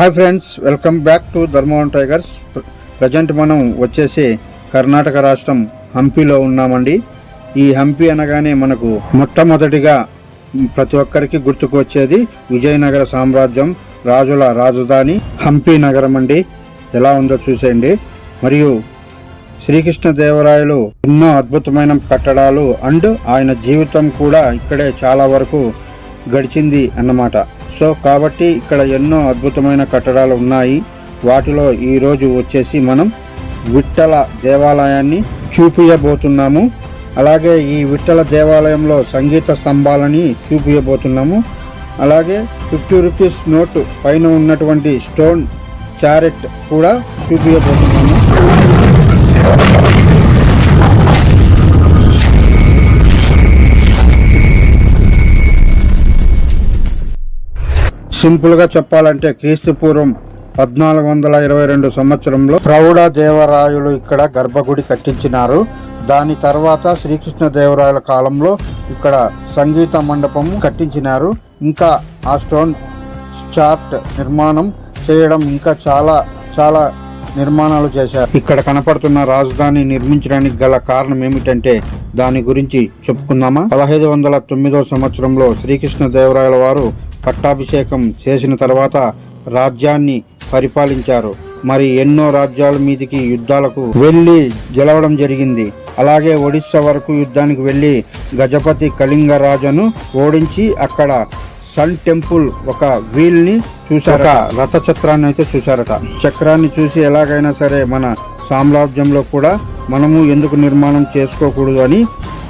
Hi friends welcome back to Dharmavaram tigers present మనం వచ్చేసి కర్ణాటక రాష్ట్రం హంపీలో ఉన్నామండి. ఈ హంపి అనగానే మనకు మొట్టమొదటిగా ప్రతి ఒక్కరికి గుర్తుకు వచ్చేది విజయనగర సామ్రాజ్యం రాజుల రాజధాని హంపి నగరం అండి. ఎలా ఉందో చూసేయండి. మరియు శ్రీకృష్ణదేవరాయలు ఎన్నో అద్భుతమైన కట్టడాలు అండ్ ఆయన జీవితం కూడా ఇక్కడే చాలా వరకు గడిచింది అన్నమాట. సో కాబట్టి ఇక్కడ ఎన్నో అద్భుతమైన కట్టడాలు ఉన్నాయి. వాటిలో ఈరోజు వచ్చేసి మనం విట్టల దేవాలయాన్ని చూపించబోతున్నాము అలాగే ఈ విట్టల దేవాలయంలో సంగీత స్తంభాలని చూపించబోతున్నాము అలాగే ఫిఫ్టీ రూపీస్ నోట్ పైన ఉన్నటువంటి స్టోన్ క్యారెట్ కూడా చూపించబోతున్నాము సింపుల్గా చెప్పాలంటే క్రీస్తు పూర్వం పద్నాలుగు వందల ఇరవై రెండు సంవత్సరంలో ప్రౌఢ దేవరాయులు ఇక్కడ గర్భగుడి కట్టించినారు. దాని తర్వాత శ్రీకృష్ణ దేవరాయల కాలంలో ఇక్కడ సంగీత మండపం కట్టించినారు. ఇంకా ఆ స్టోన్ చార్ట్ నిర్మాణం చేయడం ఇంకా చాలా చాలా నిర్మాణాలు చేశారు. ఇక్కడ కనపడుతున్న రాజధాని నిర్మించడానికి గల కారణం ఏమిటంటే దాని గురించి చెప్పుకుందామా? పదహైదు వందల తొమ్మిదో సంవత్సరంలో శ్రీకృష్ణ దేవరాయల వారు పట్టాభిషేకం చేసిన తర్వాత రాజ్యాన్ని పరిపాలించారు. మరి ఎన్నో రాజ్యాల మీదికి యుద్ధాలకు వెళ్ళి గెలవడం జరిగింది. అలాగే ఒడిస్సా వరకు యుద్ధానికి వెళ్ళి గజపతి కళింగ రాజును ఓడించి అక్కడ సన్ టెంపుల్ ఒక వీల్ని చూశారట. రథ చక్రాన్ని అయితే చూశారట. చక్రాన్ని చూసి ఎలాగైనా సరే మన సామ్రాజ్యంలో కూడా మనము ఎందుకు నిర్మాణం చేసుకోకూడదు అని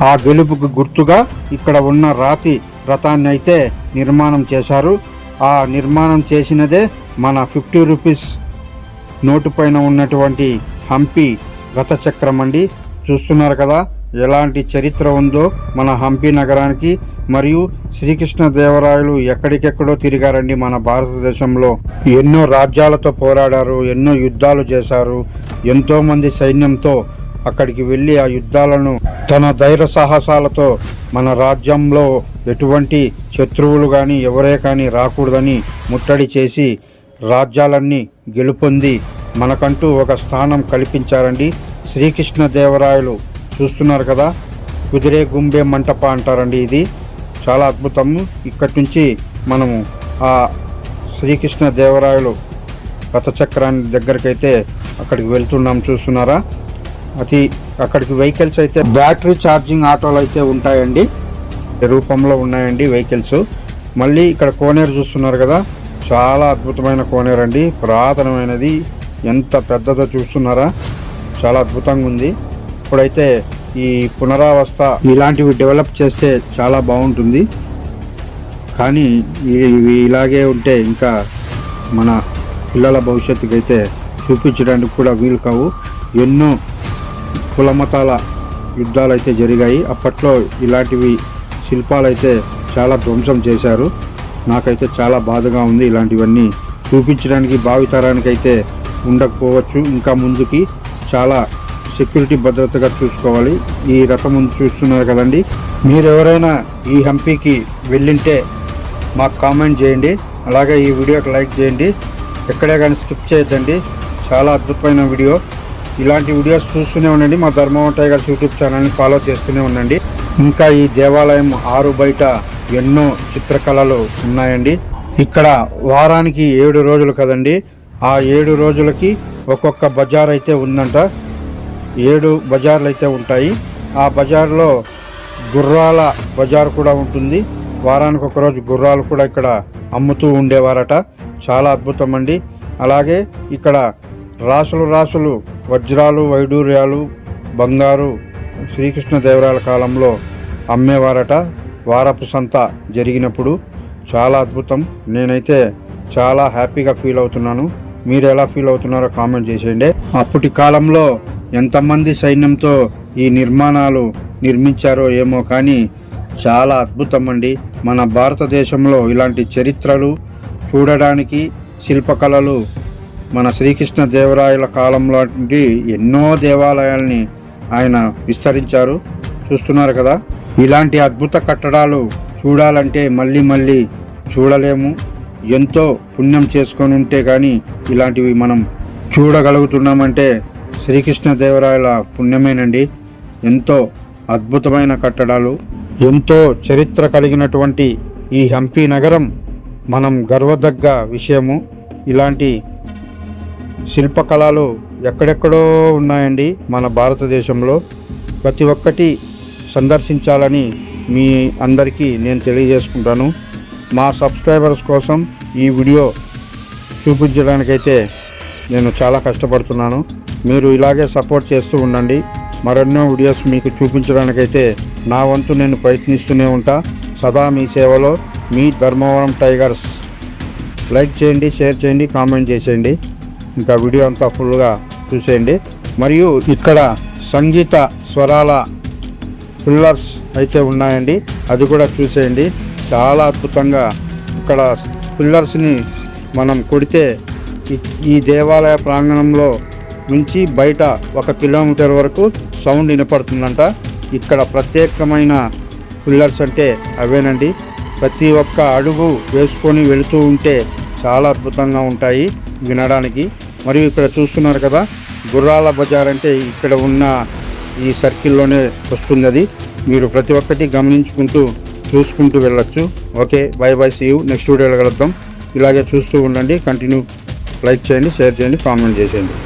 ఆ గెలుపుకు గుర్తుగా ఇక్కడ ఉన్న రాతి రథాన్ని అయితే నిర్మాణం చేశారు. ఆ నిర్మాణం చేసినదే మన ఫిఫ్టీ రూపీస్ నోటు పైన ఉన్నటువంటి హంపి రథచక్రం అండి. చూస్తున్నారు కదా ఎలాంటి చరిత్ర ఉందో మన హంపి నగరానికి. మరియు శ్రీకృష్ణదేవరాయలు ఎక్కడికెక్కడో తిరిగారండి మన భారతదేశంలో. ఎన్నో రాజ్యాలతో పోరాడారు ఎన్నో యుద్ధాలు చేశారు. ఎంతోమంది సైన్యంతో అక్కడికి వెళ్ళి ఆ యుద్ధాలను తన ధైర్య సాహసాలతో మన రాజ్యంలో ఎటువంటి శత్రువులు కానీ ఎవరే కానీ రాకూడదని ముట్టడి చేసి రాజ్యాలన్నీ గెలుపొంది మనకంటూ ఒక స్థానం కల్పించారండి. శ్రీకృష్ణ దేవరాయలు చూస్తున్నారు కదా కుదిరే గుంబే మంటప అంటారండి ఇది. చాలా అద్భుతము ఇక్కడి నుంచి మనము ఆ శ్రీకృష్ణ దేవరాయలు రథచక్రాన్ని దగ్గరకైతే అక్కడికి వెళ్తున్నాం చూస్తున్నారా? అతి అక్కడికి వెహికల్స్ అయితే బ్యాటరీ ఛార్జింగ్ ఆటోలు అయితే ఉంటాయండి. రూపంలో ఉన్నాయండి వెహికల్స్. మళ్ళీ ఇక్కడ కోనేరు చూస్తున్నారు కదా చాలా అద్భుతమైన కోనేరు అండి. పురాతనమైనది. ఎంత పెద్దదో చూస్తున్నారా? చాలా అద్భుతంగా ఉంది. ఇప్పుడైతే ఈ పునరావస్థ ఇలాంటివి డెవలప్ చేస్తే చాలా బాగుంటుంది. కానీ ఇవి ఇలాగే ఉంటే ఇంకా మన పిల్లల భవిష్యత్తుకైతే అయితే చూపించడానికి కూడా వీలు కావు. ఎన్నో కులమతాల యుద్ధాలు అయితే జరిగాయి. అప్పట్లో ఇలాంటివి శిల్పాలు అయితే చాలా ధ్వంసం చేశారు. నాకైతే చాలా బాధగా ఉంది ఇలాంటివన్నీ చూపించడానికి భావితరానికి అయితే ఉండకపోవచ్చు. ఇంకా ముందుకి చాలా సెక్యూరిటీ భద్రతగా చూసుకోవాలి. ఈ రథం చూస్తున్నారు కదండి. మీరు ఎవరైనా ఈ హంపీకి వెళ్ళింటే మాకు కామెంట్ చేయండి. అలాగే ఈ వీడియోకి లైక్ చేయండి. ఎక్కడే కానీ స్కిప్ చేయొద్దండి. చాలా అద్భుతమైన వీడియో. ఇలాంటి వీడియోస్ చూస్తూనే ఉండండి. మా ధర్మవరం టైగర్స్ యూట్యూబ్ ఛానల్ని ఫాలో చేస్తూనే ఉండండి. ఇంకా ఈ దేవాలయం ఆరు బయట ఎన్నో చిత్రకళలు ఉన్నాయండి. ఇక్కడ వారానికి ఏడు రోజులు కదండి. ఆ ఏడు రోజులకి ఒక్కొక్క బజార్ అయితే ఉందంట. ఏడు బజార్లు అయితే ఉంటాయి. ఆ బజార్లో గుర్రాల బజార్ కూడా ఉంటుంది. వారానికి ఒకరోజు గుర్రాలు కూడా ఇక్కడ అమ్ముతూ ఉండేవారట. చాలా అద్భుతం అండి. అలాగే ఇక్కడ రాసులు రాసులు వజ్రాలు వైడూర్యాలు బంగారు శ్రీకృష్ణదేవరాయల కాలంలో అమ్మేవారట. వారపు సంత జరిగినప్పుడు చాలా అద్భుతం. నేనైతే చాలా హ్యాపీగా ఫీల్ అవుతున్నాను. మీరు ఎలా ఫీల్ అవుతున్నారో కామెంట్ చేసేయండి. అప్పటి కాలంలో ఎంతమంది సైన్యంతో ఈ నిర్మాణాలు నిర్మించారో ఏమో కానీ చాలా అద్భుతం అండి. మన భారతదేశంలో ఇలాంటి చరిత్రలు చూడడానికి శిల్పకళలు మన శ్రీకృష్ణ దేవరాయల కాలంలో ఎన్నో దేవాలయాల్ని ఆయన విస్తరించారు. చూస్తున్నారు కదా? ఇలాంటి అద్భుత కట్టడాలు చూడాలంటే మళ్ళీ మళ్ళీ చూడలేము. ఎంతో పుణ్యం చేసుకొని ఉంటే కానీ ఇలాంటివి మనం చూడగలుగుతున్నామంటే శ్రీకృష్ణదేవరాయల పుణ్యమేనండి. ఎంతో అద్భుతమైన కట్టడాలు ఎంతో చరిత్ర కలిగినటువంటి ఈ హంపి నగరం మనం గర్వదగ్గ విషయము. ఇలాంటి శిల్పకళలు ఎక్కడెక్కడో ఉన్నాయండి మన భారతదేశంలో. ప్రతి ఒక్కటి సందర్శించాలని మీ అందరికీ నేను తెలియజేసుకుంటాను. మా సబ్స్క్రైబర్స్ కోసం ఈ వీడియో చూపించడానికైతే నేను చాలా కష్టపడుతున్నాను. మీరు ఇలాగే సపోర్ట్ చేస్తూ ఉండండి. మరెన్నో వీడియోస్ మీకు చూపించడానికైతే నా వంతు నేను ప్రయత్నిస్తూనే ఉంటా. సదా మీ సేవలో మీ ధర్మవరం టైగర్స్. లైక్ చేయండి షేర్ చేయండి కామెంట్ చేసేయండి. ఇంకా వీడియో అంతా ఫుల్గా చూసేయండి. మరియు ఇక్కడ సంగీత స్వరాల పిల్లర్స్ అయితే ఉన్నాయండి. అది కూడా చూసేయండి. చాలా అద్భుతంగా ఇక్కడ పిల్లర్స్ని మనం కొడితే ఈ- దేవాలయ ప్రాంగణంలో నుంచి బయట ఒక కిలోమీటర్ వరకు సౌండ్ వినపడుతుందంట. ఇక్కడ ప్రత్యేకమైన పిల్లర్స్ అంటే అవేనండి. ప్రతి ఒక్క అడుగు వేసుకొని వెళుతూ ఉంటే చాలా అద్భుతంగా ఉంటాయి వినడానికి. మరియు ఇక్కడ చూస్తున్నారు కదా గుర్రాల బజార్ అంటే ఇక్కడ ఉన్న ఈ సర్కిల్లోనే వస్తుంది అది. మీరు ప్రతి ఒక్కటి గమనించుకుంటూ చూసుకుంటూ వెళ్ళొచ్చు. Okay bye bye see you. Next వీడియోలో కలుద్దాం. ఇలాగే చూస్తూ ఉండండి కంటిన్యూ లైక్ చేయండి షేర్ చేయండి కామెంట్ చేసేయండి.